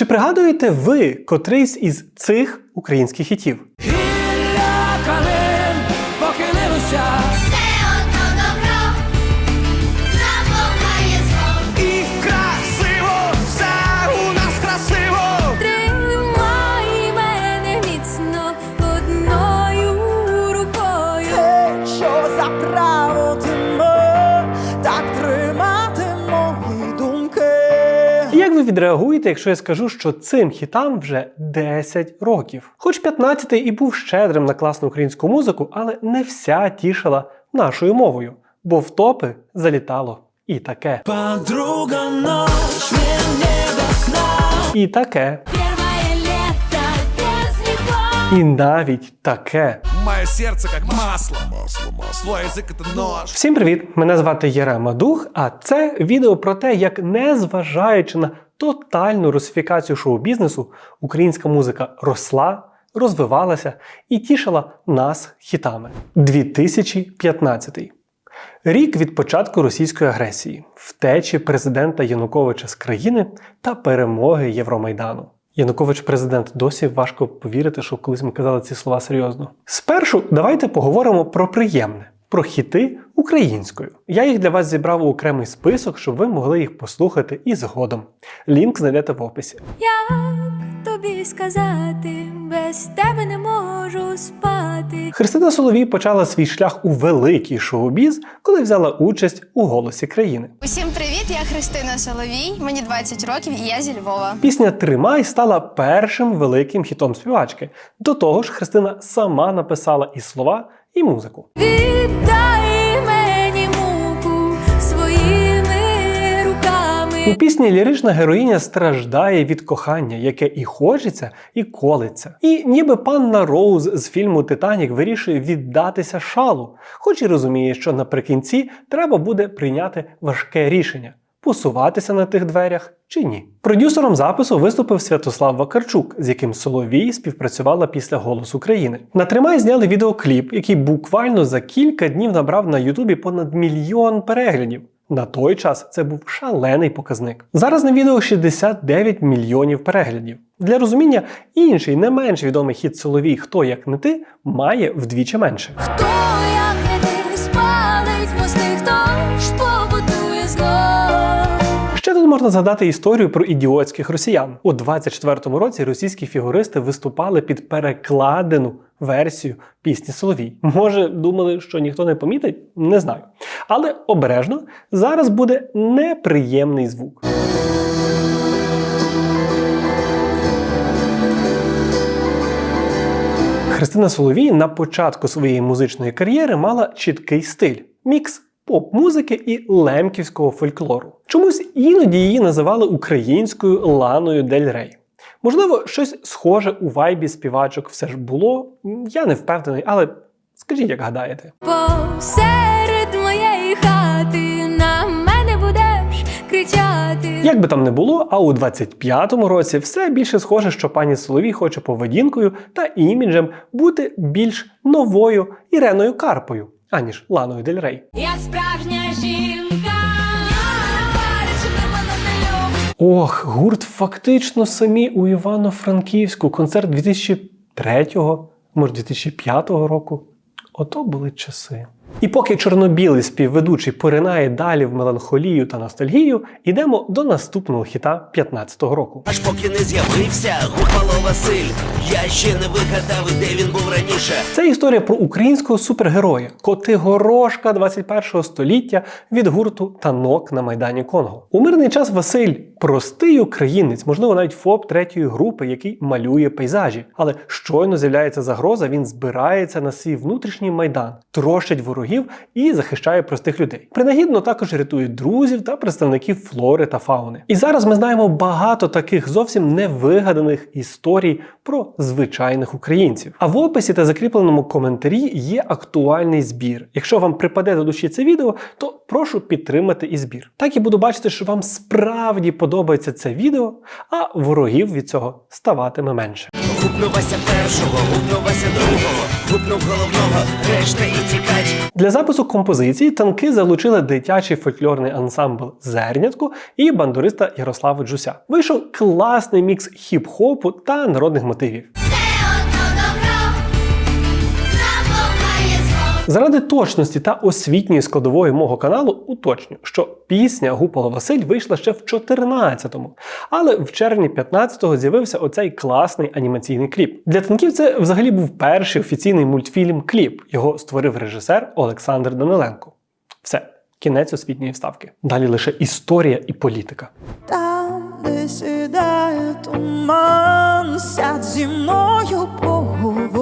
Чи пригадуєте ви котрийсь із цих українських хітів? Відреагуєте, якщо я скажу, що цим хітам вже 10 років? Хоч 15-й і був щедрим на класну українську музику, але не вся тішила нашою мовою, бо в топи залітало і таке, Подруга ночь мне не до сна. і таке, Первое лето без него. і навіть таке. Мое сердце как масло. Масло, масло. Твой язык это нож. Всім привіт! Мене звати Єрема Дух, а це відео про те, як незважаючи на тотальну русифікацію шоу-бізнесу, українська музика росла, розвивалася і тішила нас хітами. 2015 Рік від початку російської агресії, втечі президента Януковича з країни та перемоги Євромайдану. Янукович президент досі важко повірити, що колись ми казали ці слова серйозно. Спершу давайте поговоримо про приємне, про хіти українською. Я їх для вас зібрав у окремий список, щоб ви могли їх послухати і згодом. Лінк знайдете в описі. Як тобі сказати, без тебе не можу спати. Христина Соловій почала свій шлях у великий шоу-біз, коли взяла участь у голосі країни. Усім привіт! Я Христина Соловій, мені 20 років і я зі Львова. Пісня Тримай стала першим великим хітом співачки. До того ж, Христина сама написала і слова, і музику. Віддай мені муку своїми У пісні лірична героїня страждає від кохання, яке і хочеться, і колиться. І ніби панна Роуз з фільму Титанік вирішує віддатися шалу, хоч і розуміє, що наприкінці треба буде прийняти важке рішення. Посуватися на тих дверях чи ні. Продюсером запису виступив Святослав Вакарчук, з яким Соловій співпрацювала після «Голос України». На тримай зняли відеокліп, який буквально за кілька днів набрав на Ютубі понад мільйон переглядів. На той час це був шалений показник. Зараз на відео 69 мільйонів переглядів. Для розуміння, інший не менш відомий хіт Соловій Хто як не ти має вдвічі менше. Хто як можна згадати історію про ідіотських росіян. У 24-му році російські фігуристи виступали під перекладену версію пісні Соловій. Може, думали, що ніхто не помітить? Не знаю. Але обережно зараз буде неприємний звук. Христина Соловій на початку своєї музичної кар'єри мала чіткий стиль мікс поп-музики і лемківського фольклору. Чомусь іноді її називали українською Ланою Дель Рей. Можливо, щось схоже у вайбі співачок все ж було. Я не впевнений, але скажіть, як гадаєте. Посеред моєї хати на мене будеш кричати. Як би там не було, а у 25-му році все більше схоже, що пані Соловій хоче поведінкою та іміджем бути більш новою Іреною Карпою, аніж Ланою Дель Рей. Я справжня жінка. Ох, гурт фактично самі у Івано-Франківську. Концерт 2003-го, може 2005 року. Ото були часи. І поки чорнобілий співведучий поринає далі в меланхолію та ностальгію, йдемо до наступного хіта 15-го року. Аж поки не з'явився Гупало Василь. Я ще не вигадав, де він був раніше. Це історія про українського супергероя, Котигорошка 21-го століття від гурту Танок на Майдані Конго. У мирний час Василь простий українець, можливо, навіть ФОП третьої групи, який малює пейзажі. Але щойно з'являється загроза, він збирається на свій внутрішній майдан, трощить ворогів і захищає простих людей. Принагідно також рятує друзів та представників флори та фауни. І зараз ми знаємо багато таких зовсім невигаданих історій про звичайних українців. А в описі та закріпленому коментарі є актуальний збір. Якщо вам припаде до душі це відео, то прошу підтримати і збір. Так і буду бачити, що вам справді подобається подобається це відео, а ворогів від цього ставатиме менше. Гупнувася першого, гупнувася другого, гупнув головного, решта і тікач. Для запису композиції танки залучили дитячий фольклорний ансамбл Зернятко і бандуриста Ярослава Джуся. Вийшов класний мікс хіп-хопу та народних мотивів. Заради точності та освітньої складової мого каналу уточню, що пісня Гупола Василь вийшла ще в 14-му, але в червні 15-го з'явився оцей класний анімаційний кліп. Для танків це взагалі був перший офіційний мультфільм кліп. Його створив режисер Олександр Даниленко. Все, кінець освітньої вставки. Далі лише історія і політика. Там, де сідає туман, сядь зі мною поговори.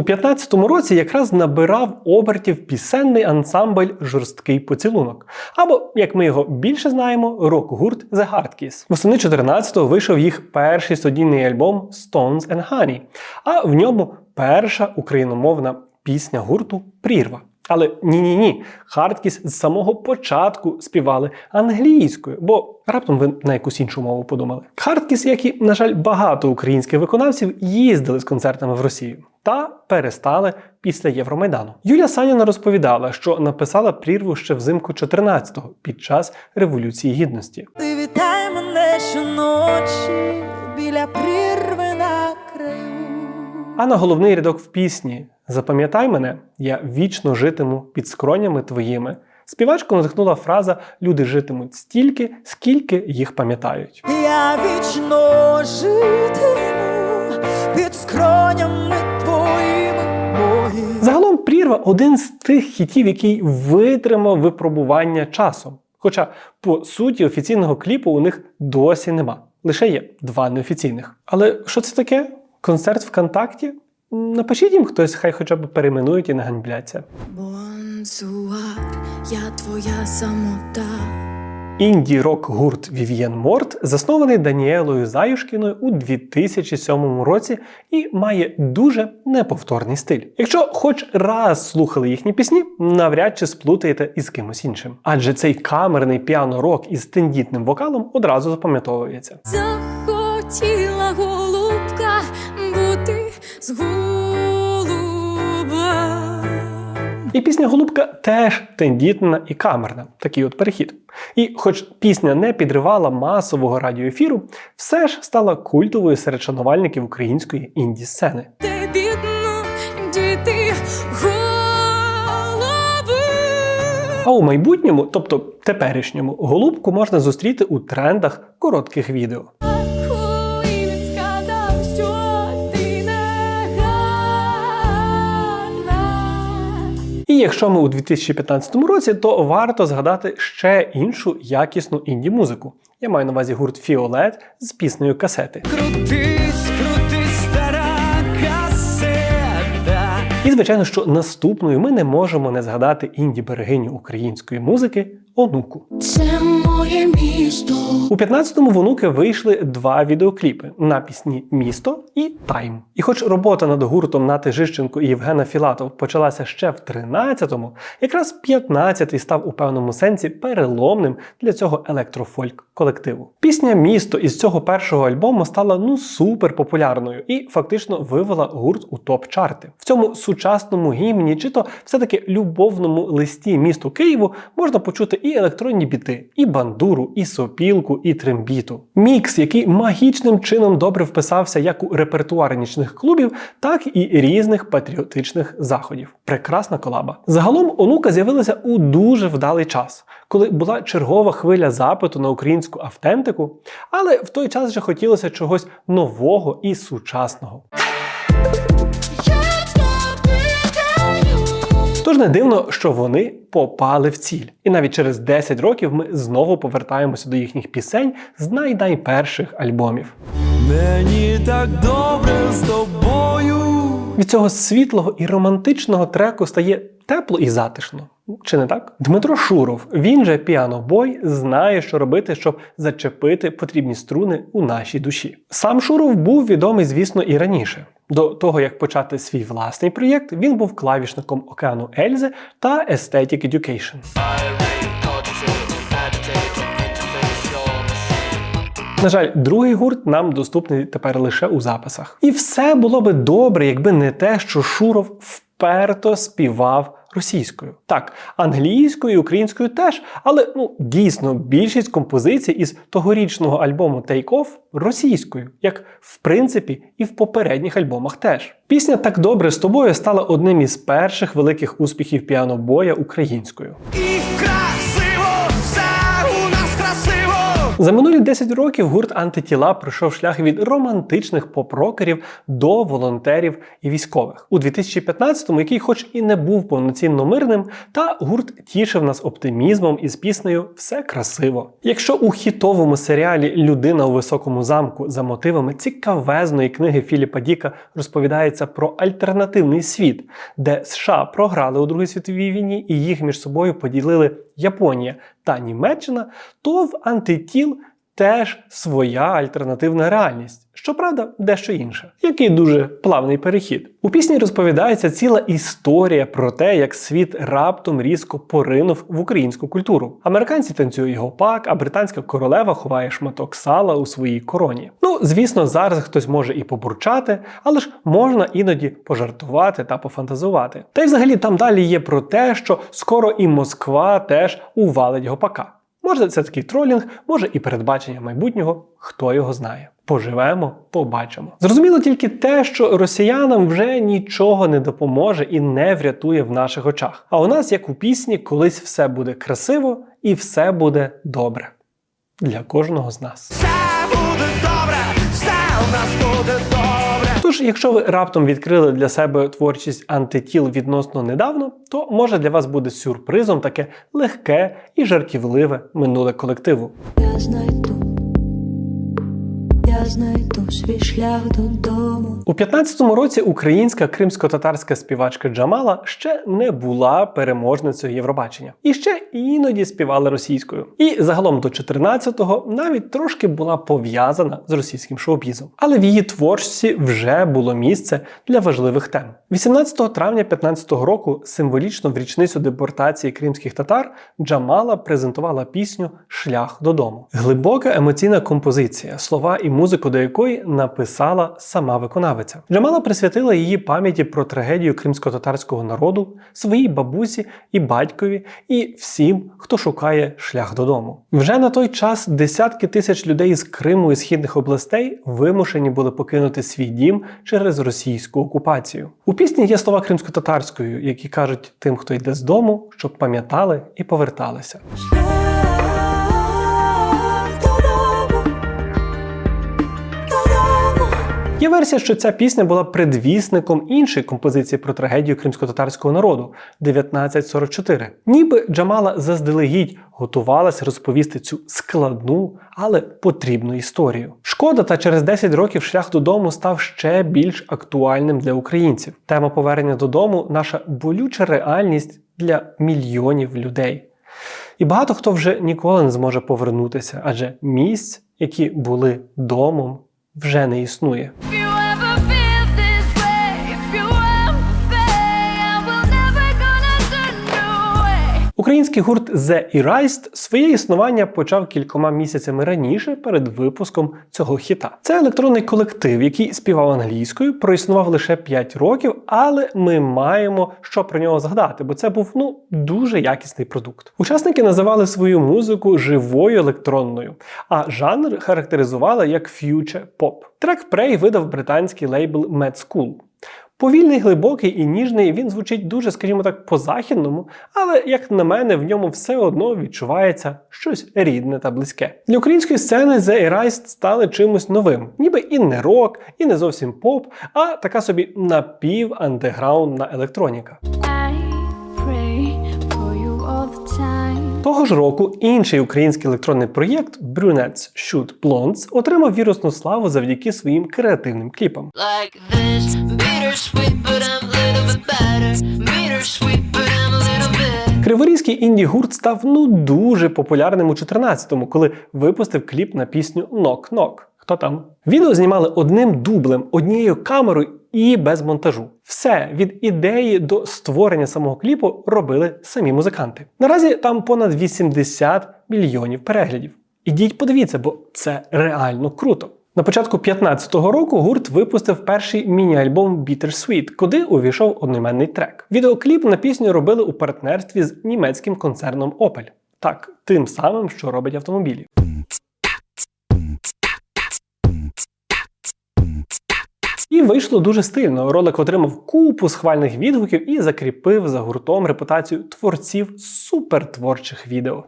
У 15-му році якраз набирав обертів пісенний ансамбль Жорсткий поцілунок. Або, як ми його більше знаємо, рок-гурт The Hardkiss. Восени 14-го вийшов їх перший студійний альбом Stones and Honey, а в ньому перша україномовна пісня гурту Прірва. Але ні-ні ні, Хардкіс з самого початку співали англійською, бо раптом ви на якусь іншу мову подумали. Хардкіс, як і, на жаль, багато українських виконавців, їздили з концертами в Росію та перестали після Євромайдану. Юлія Саніна розповідала, що написала прірву ще взимку 14-го під час Революції Гідності. Ти вітай мене щоночі біля прірви на краю. А на головний рядок в пісні Запам'ятай мене, я вічно житиму під скронями твоїми. Співачку надихнула фраза Люди житимуть стільки, скільки їх пам'ятають. Я вічно житиму під скронями. Прірва один з тих хітів, який витримав випробування часом. Хоча, по суті, офіційного кліпу у них досі нема. Лише є два неофіційних. Але що це таке? Концерт ВКонтакті? Напишіть їм хтось, хай хоча б перейменують і не ганьбляться. Бонсуар, я твоя самота. Інді-рок гурт Вів'єн Морт заснований Даніелою Заюшкіною у 2007 році і має дуже неповторний стиль. Якщо хоч раз слухали їхні пісні, навряд чи сплутаєте із кимось іншим. Адже цей камерний піано-рок із тендітним вокалом одразу запам'ятовується. Захотіла голубка бути з. І пісня Голубка теж тендітна і камерна, такий от перехід. І хоч пісня не підривала масового радіоефіру, все ж стала культовою серед шанувальників української діти голови. А у майбутньому, тобто теперішньому, голубку можна зустріти у трендах коротких відео. І якщо ми у 2015 році, то варто згадати ще іншу якісну інді-музику. Я маю на увазі гурт Фіолет з піснею касети. Крутись, крутись, стара касета І звичайно, що наступною ми не можемо не згадати інді-берегиню української музики Онуку. Це моє місто. У 15-му в онуки вийшли два відеокліпи на пісні Місто і Тайм. І хоч робота над гуртом Нати Жищенко і Євгена Філатов почалася ще в 13-му, якраз 15-й став у певному сенсі переломним для цього електрофольк колективу. Пісня Місто із цього першого альбому стала ну супер популярною і фактично вивела гурт у топ-чарти. В цьому сучасному гімні, чи то все-таки любовному листі місту Києву можна почути і електронні біти, і бандуру, і сопілку, і трембіту. Мікс, який магічним чином добре вписався як у репертуар нічних клубів, так і різних патріотичних заходів. Прекрасна колаба. Загалом онука з'явилася у дуже вдалий час, коли була чергова хвиля запиту на українську автентику, але в той час вже хотілося чогось нового і сучасного. Тож не дивно, що вони попали в ціль. І навіть через 10 років ми знову повертаємося до їхніх пісень з най-найперших альбомів. Мені так добре з тобою Від цього світлого і романтичного треку стає тепло і затишно. Чи не так? Дмитро Шуров, він же піанобой, знає, що робити, щоб зачепити потрібні струни у нашій душі. Сам Шуров був відомий, звісно, і раніше. До того як почати свій власний проєкт, він був клавішником океану Ельзи та Aesthetic Education. На жаль, другий гурт нам доступний тепер лише у записах. І все було би добре, якби не те, що Шуров вперто співав російською. Так, англійською і українською теж, але ну дійсно більшість композицій із тогорічного альбому Take Off російською, як в принципі і в попередніх альбомах теж. Пісня Так добре з тобою стала одним із перших великих успіхів піанобоя українською. І За минулі 10 років гурт антитіла пройшов шлях від романтичних поп-рокерів до волонтерів і військових. У 2015-му, який, хоч і не був повноцінно мирним, та гурт тішив нас оптимізмом із піснею Все красиво. Якщо у хітовому серіалі Людина у високому замку за мотивами цікавезної книги Філіпа Діка розповідається про альтернативний світ, де США програли у Другій світовій війні і їх між собою поділили Японія та Німеччина, то в антитіл теж своя альтернативна реальність. Щоправда, дещо інше. Який дуже плавний перехід. У пісні розповідається ціла історія про те, як світ раптом різко поринув в українську культуру. Американці танцюють гопак, а британська королева ховає шматок сала у своїй короні. Ну, звісно, зараз хтось може і побурчати, але ж можна іноді пожартувати та пофантазувати. Та й взагалі там далі є про те, що скоро і Москва теж увалить гопака. Може, це такий тролінг, може і передбачення майбутнього, хто його знає. Поживемо, побачимо. Зрозуміло тільки те, що росіянам вже нічого не допоможе і не врятує в наших очах. А у нас, як у пісні, колись все буде красиво і все буде добре. Для кожного з нас. Все буде добре, все у нас буде добре. Тож, якщо ви раптом відкрили для себе творчість антитіл відносно недавно, то може для вас буде сюрпризом таке легке і жартівливе минуле колективу. Я знайду, я знайду свій шлях додому. У 15-му році українська кримсько-татарська співачка Джамала ще не була переможницею Євробачення і ще іноді співала російською. І загалом до 14-го навіть трошки була пов'язана з російським шоу-бізом. Але в її творчості вже було місце для важливих тем. 18 травня 15-го року, символічно в річницю депортації кримських татар, Джамала презентувала пісню Шлях додому. Глибока емоційна композиція, слова і музику до якої написала сама виконавиця. Джамала присвятила її пам'яті про трагедію кримсько-татарського народу, своїй бабусі і батькові, і всім, хто шукає шлях додому. Вже на той час десятки тисяч людей з Криму і східних областей вимушені були покинути свій дім через російську окупацію. У пісні є слова кримсько-татарською, які кажуть тим, хто йде з дому, щоб пам'ятали і поверталися. Є версія, що ця пісня була предвісником іншої композиції про трагедію кримсько-татарського народу 1944. Ніби Джамала заздалегідь готувалася розповісти цю складну, але потрібну історію. Шкода, та через 10 років шлях додому став ще більш актуальним для українців. Тема повернення додому наша болюча реальність для мільйонів людей. І багато хто вже ніколи не зможе повернутися, адже місць, які були домом, вже не існує. Український гурт The Erased своє існування почав кількома місяцями раніше перед випуском цього хіта. Це електронний колектив, який співав англійською, проіснував лише 5 років, але ми маємо що про нього згадати, бо це був ну дуже якісний продукт. Учасники називали свою музику живою електронною, а жанр характеризували як ф'юче поп. Трек Prey видав британський лейбл Mad School. Повільний, глибокий і ніжний він звучить дуже, скажімо так, по-західному, але, як на мене, в ньому все одно відчувається щось рідне та близьке. Для української сцени The Erased стали чимось новим, ніби і не рок, і не зовсім поп, а така собі напів-андеграундна електроніка. Того ж року інший український електронний проєкт Brunettes Shoot Blondes отримав вірусну славу завдяки своїм креативним кліпам. Like this, Криворізький інді гурт став ну дуже популярним у 14-му, коли випустив кліп на пісню Knock. Хто там? Відео знімали одним дублем, однією камерою і без монтажу. Все від ідеї до створення самого кліпу робили самі музиканти. Наразі там понад 80 мільйонів переглядів. Ідіть подивіться, бо це реально круто. На початку 15-го року гурт випустив перший міні-альбом Bittersweet, куди увійшов одноіменний трек. Відеокліп на пісню робили у партнерстві з німецьким концерном Opel. Так, тим самим, що робить автомобілі. І вийшло дуже стильно. Ролик отримав купу схвальних відгуків і закріпив за гуртом репутацію творців супертворчих відео.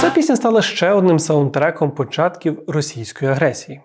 Ця пісня стала ще одним саундтреком початків російської агресії.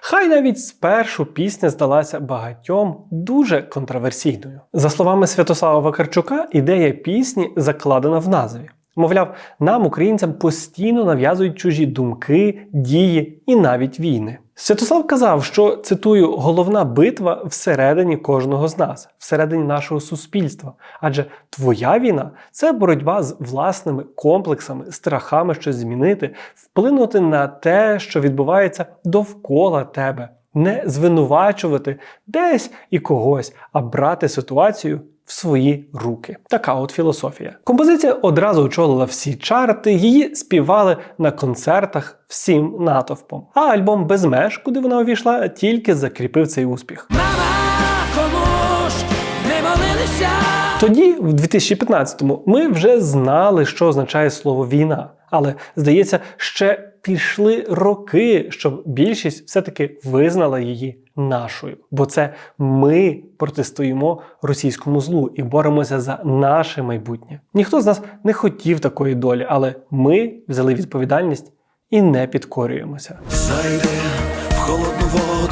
Хай навіть спершу пісня здалася багатьом дуже контроверсійною. За словами Святослава Вакарчука, ідея пісні закладена в назві. Мовляв, нам, українцям, постійно нав'язують чужі думки, дії і навіть війни. Святослав казав, що цитую: головна битва всередині кожного з нас, всередині нашого суспільства. Адже твоя війна це боротьба з власними комплексами, страхами щось змінити, вплинути на те, що відбувається довкола тебе, не звинувачувати десь і когось, а брати ситуацію в свої руки. Така от філософія. Композиція одразу очолила всі чарти, її співали на концертах всім натовпом. А альбом без меж, куди вона увійшла, тільки закріпив цей успіх. Мама, Тоді, в 2015-му, ми вже знали, що означає слово війна. Але здається, ще пішли роки, щоб більшість все-таки визнала її нашою. Бо це ми протистоїмо російському злу і боремося за наше майбутнє. Ніхто з нас не хотів такої долі, але ми взяли відповідальність і не підкорюємося. Зайди в холодну воду,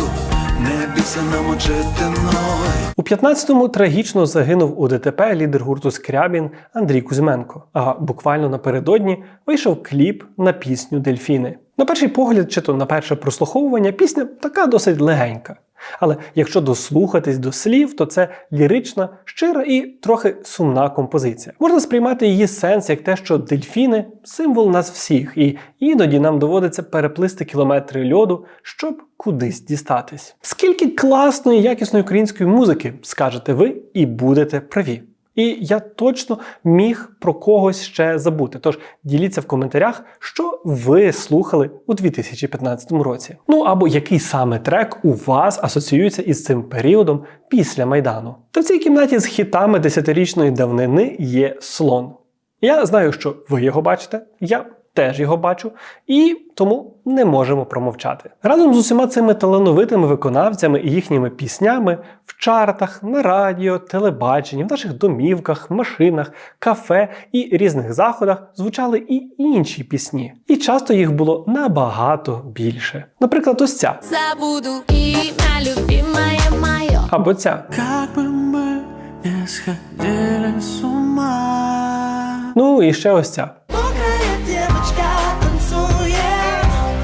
не бійся намочити ноги. У 15-му трагічно загинув у ДТП лідер гурту Скрябін Андрій Кузьменко. А буквально напередодні вийшов кліп на пісню Дельфіни. На перший погляд, чи то на перше прослуховування, пісня така досить легенька. Але якщо дослухатись до слів, то це лірична, щира і трохи сумна композиція. Можна сприймати її сенс як те, що дельфіни символ нас всіх, і іноді нам доводиться переплисти кілометри льоду, щоб кудись дістатись. Скільки класної, якісної української музики, скажете ви, і будете праві. І я точно міг про когось ще забути. Тож діліться в коментарях, що ви слухали у 2015 році. Ну або який саме трек у вас асоціюється із цим періодом після Майдану. Та в цій кімнаті з хітами десятирічної давнини є слон. Я знаю, що ви його бачите, я теж його бачу, і тому не можемо промовчати. Разом з усіма цими талановитими виконавцями і їхніми піснями в чартах, на радіо, телебаченні, в наших домівках, машинах, кафе і різних заходах звучали і інші пісні. І часто їх було набагато більше. Наприклад, ось ця Забуду имя любимое мое. або ця. Как бы мы не сходили с ума. Ну і ще ось ця.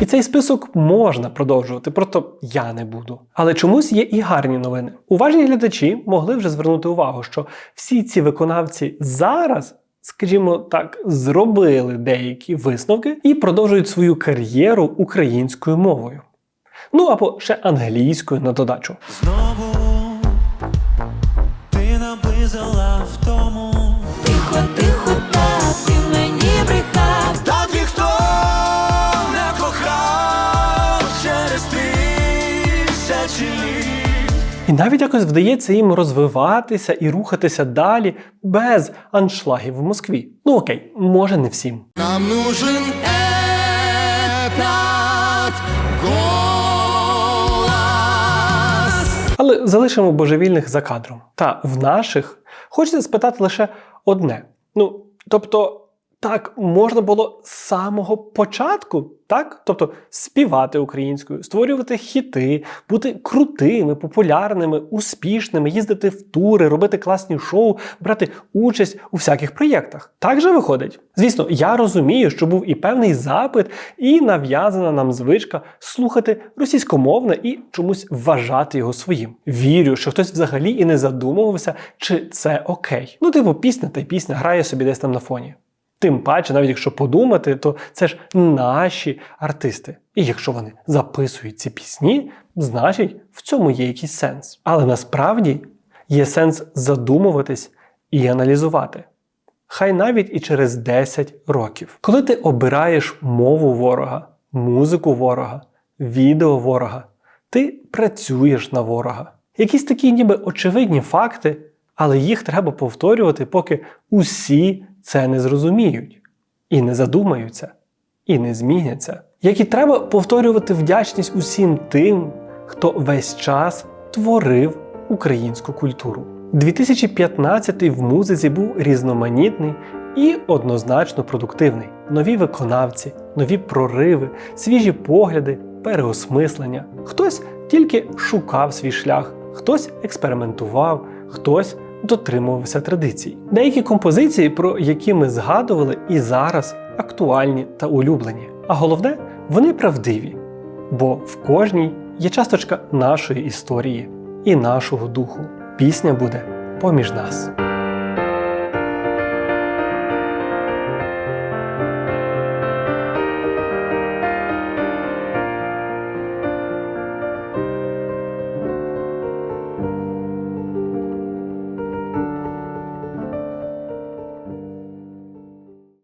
І цей список можна продовжувати, просто я не буду. Але чомусь є і гарні новини. Уважні глядачі могли вже звернути увагу, що всі ці виконавці зараз. Скажімо так, зробили деякі висновки і продовжують свою кар'єру українською мовою. Ну або ще англійською на додачу. Знову навіть якось вдається їм розвиватися і рухатися далі без аншлагів в Москві. Ну окей, може не всім. Нам нужен этот голос. Але залишимо божевільних за кадром. Та в наших хочеться спитати лише одне: ну, тобто, так можна було з самого початку, так? Тобто співати українською, створювати хіти, бути крутими, популярними, успішними, їздити в тури, робити класні шоу, брати участь у всяких проєктах. Так же виходить. Звісно, я розумію, що був і певний запит, і нав'язана нам звичка слухати російськомовне і чомусь вважати його своїм. Вірю, що хтось взагалі і не задумувався, чи це окей. Ну, типу, пісня та й пісня грає собі десь там на фоні. Тим паче, навіть якщо подумати, то це ж наші артисти. І якщо вони записують ці пісні, значить в цьому є якийсь сенс. Але насправді є сенс задумуватись і аналізувати. Хай навіть і через 10 років. Коли ти обираєш мову ворога, музику ворога, відео ворога, ти працюєш на ворога. Якісь такі ніби очевидні факти, але їх треба повторювати, поки усі це не зрозуміють, і не задумаються, і не зміняться. Як і треба повторювати вдячність усім тим, хто весь час творив українську культуру. 2015 в музиці був різноманітний і однозначно продуктивний. Нові виконавці, нові прориви, свіжі погляди, переосмислення. Хтось тільки шукав свій шлях, хтось експериментував, хтось дотримувався традицій. Деякі композиції, про які ми згадували, і зараз актуальні та улюблені. А головне, вони правдиві, бо в кожній є часточка нашої історії і нашого духу. Пісня буде поміж нас.